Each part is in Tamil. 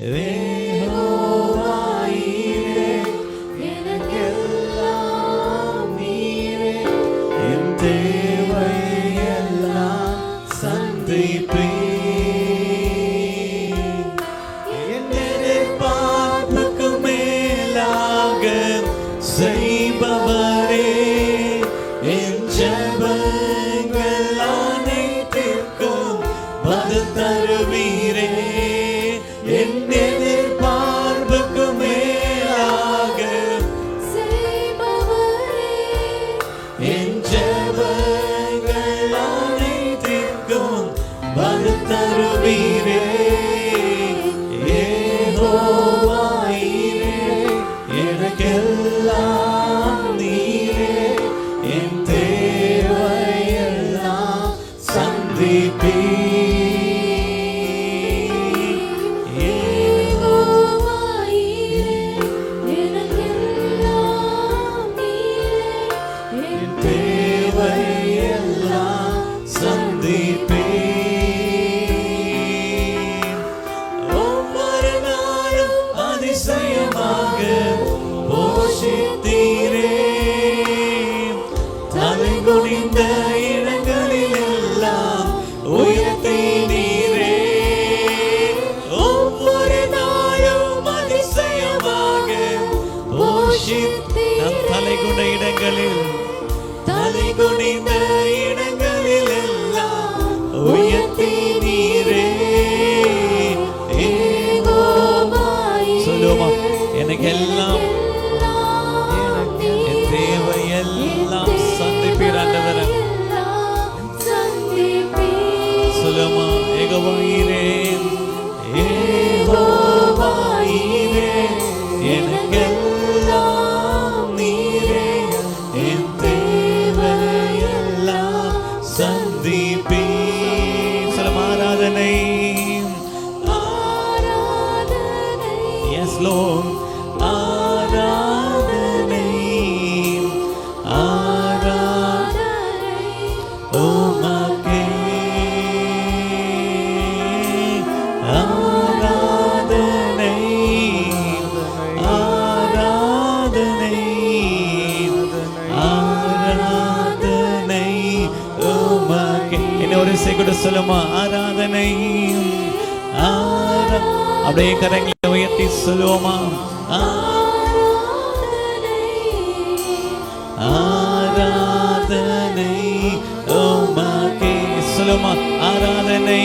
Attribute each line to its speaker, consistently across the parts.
Speaker 1: Ven. தருவீரே கூட சொல்லுமா ஆராதனை அப்படியே கரங்களை உயர்த்தி சொல்லுவோமா? ஆராதனை உமக்கே சொல்லுமா ஆராதனை.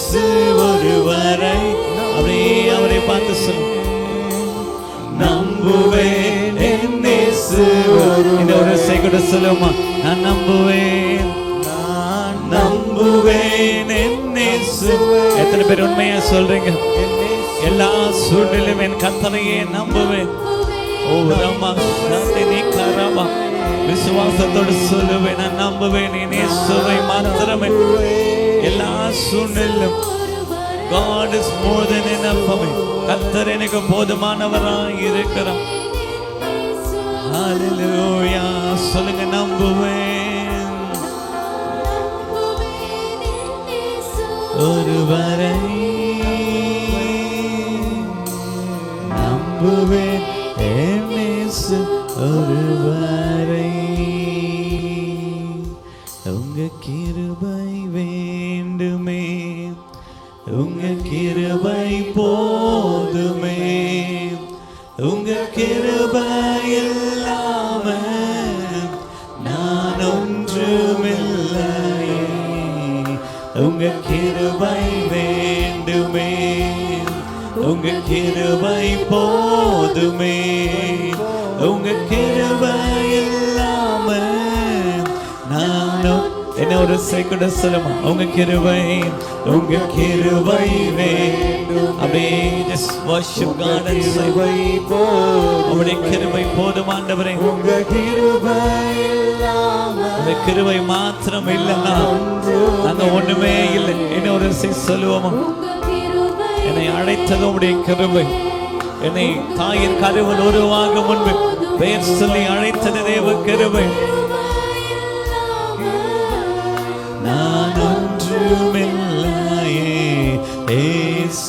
Speaker 1: இயேசு ஒருவரை அப்படியே அவரை பார்த்து சொல்லும் நம்புவேன் என்னேசு ஒரு இந்த கூட சொல்லுமா நான் நம்புவேன். நான் நம்புவேன் என்னேசு எத்தனை பேர் உண்மையா சொல்றீங்க? எல்லா சூழ்நிலையும் என் கத்தனையே நம்புவேன். ஓ ரமா சாந்தினி கரமா. விசுவாசத்தோடு சொல்லுவேன். நான் நம்புவேன் என் சுவை மாத்திரமே. சூழ்நிலும் God is more than enough for me. கத்தர் எனக்கு போதுமானவராய் இருக்கிறார் Hallelujah. சொல்லுங்க நம்புவேன் ஒருவரை நம்புவேன் உங்க கிருபை இல்லாம நான் ஒன்றுமில்லையே. உங்க கிருபை வேண்டுமே. உங்க கிருபை போதுமே. இன்னொரு சேக்குட சொல்லுமா உங்க கிருபை உங்க கிருபை வேண்டும். அப்படியே worship God and say,
Speaker 2: கிருபை போதும்
Speaker 1: உங்களுடைய கிருபை போதும் ஆண்டவரே.
Speaker 2: உங்க கிருபை
Speaker 1: உங்க கிருபை மாத்திரம் இல்லைன்னா நாங்க ஒண்ணுமே இல்லை. இன்னொரு சொல்லுவோமா? என்னை அழைத்தது உடைய கிருபை. என்னை தாயின் கருவில் உருவாக முன்பு பெயர் சொல்லி அழைத்தது தேவ கிருபை.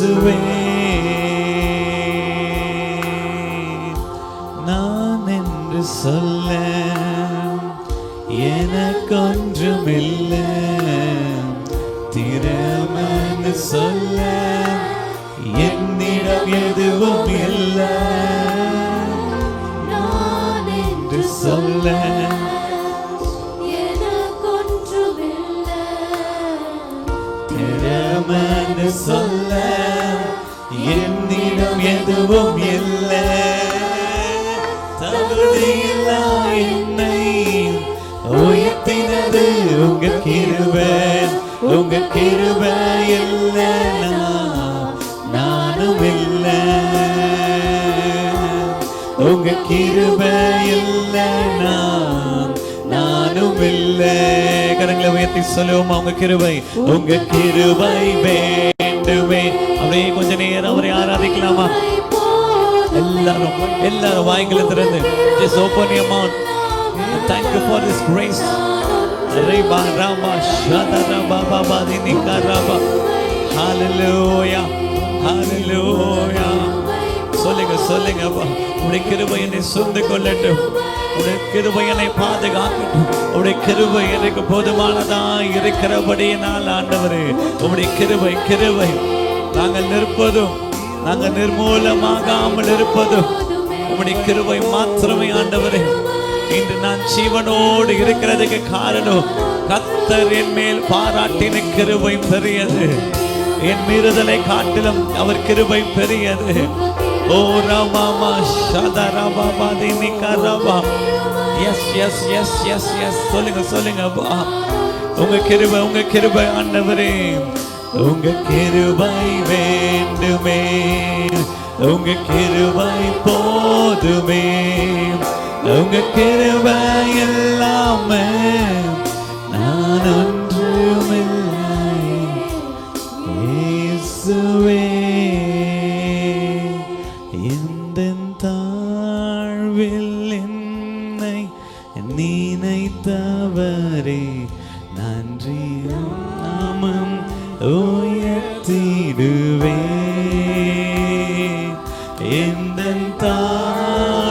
Speaker 1: இயேசுவே நான் என்று சொல்ல எனக்கொன்றுமில்லை. திறமன்னு சொல்ல என்னிடம் எதுவும் இல்லை என்று சொல்ல திறமன்னு சொல்ல என்னிடம் எதுவும் இல்லை. தகுதியில்லா என்னை உயர்த்தினது உங்க கிருபை. உங்க கிருபை இல்லை. நானும் இல்லை. உங்க கிருபை இல்லைனா நானும் இல்லை. கரங்களை உயர்த்தி சொல்லுவோம்? உங்க கிருபை. உங்க கிருபை வேண்டுமே. அப்படியே கொஞ்ச நேரம் அவரை ஆராதிக்கலாமா? எல்லாரும் எல்லாரும் வாய்களை திறந்து. Just open your mouth. And thank you for this grace. Reba Rama Shada Raba Baba Dinika Raba ஹalleluya ஹalleluya சொல்லுங்க சொல்லுங்க அப்பா. உடைய கிருபை என்னை சூழ்ந்து கொள்ளட்டும். உடைய கிருபை என்னை பாதுகாக்கட்டும். உடைய கிருபை எனக்கு போதுமானதா இருக்கிறபடியினால் ஆண்டவரே. உடைய கிருபை கிருபை. நாங்கள் நிற்பதும் நாங்கள் நிர்மூலமாகாமல் இருப்பதும் உம்முடைய கிருவை மாத்திரமே ஆண்டவரே. இன்று நான் ஜீவனோடு இருக்கிறதுக்கு காரணம் கத்தர் என் மேல் பாராட்டின கிருவை பெரியது. என் மீறுதலை காட்டிலும் அவர் கிருவை பெரியது. ஓ ராமாமா ஷதா ரபாபா தினிகா Rafah. Yes yes yes yes yes சொல்லுங்க சொல்லுங்க அப்பா. உங்க கிருபை உங்க கிருபை ஆண்டவரே. உங்க கிருபை வேண்டுமே. உங்க கிருபை போதுமே. உங்க கிருபை எல்லாமே. நான் ஒன்றுமில்லை எந்த தாழ்வில்லை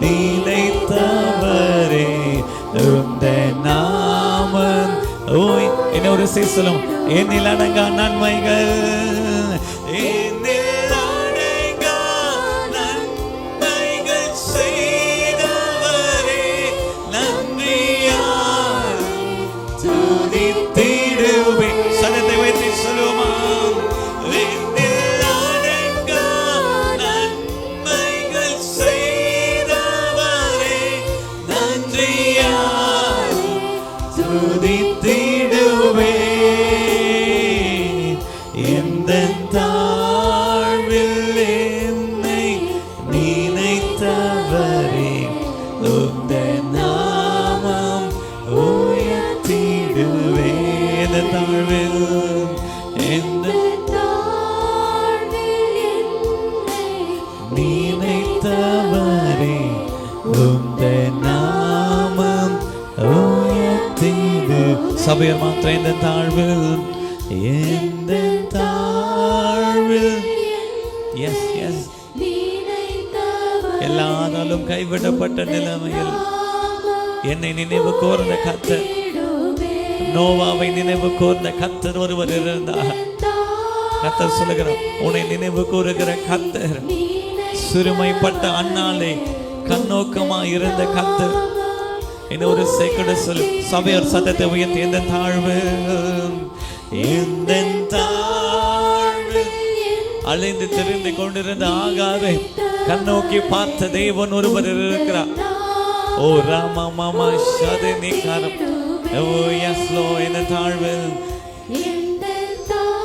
Speaker 1: நினைத்தவரே உந்த நாமம். ஓய் என்ன ஒரு சொல்லும் என் அடங்கா நன்மைகள். உயர்த்திடு சபையர் மாத்திரம் இந்த தாழ்வில் எந்த தாழ்வு எஸ் எஸ் எல்லாராலும் கைவிடப்பட்ட நிலைமையில் என்னை நினைவு கோர்ந்த கத்தர் நோவாவை நினைவு கோர்ந்த கத்தர் ஒருவர் இருந்தார். கத்தர் சொல்லுகிறார் உன்னை நினைவு கூறுகிற கத்தர் சிறுமைப்பட்ட அண்ணாலே கண்ணோக்கமா இருந்த கத்தர் இன்னும் ஒரு செகண்ட் சொல்லு சபையோர் சத்தத்தை உயர்த்தி எந்த தாழ்வு எந்த தாழ்வு அலைந்து தெரிந்து கொண்டிருந்த ஆகாரை கண்ணோக்கி பார்த்த தேவன் ஒருவர் இருக்கிறார் ஓ ராமா மாமா ஷதே நீக்காரம் ஓ எஸ் லோ என்னை நினைத்தவரே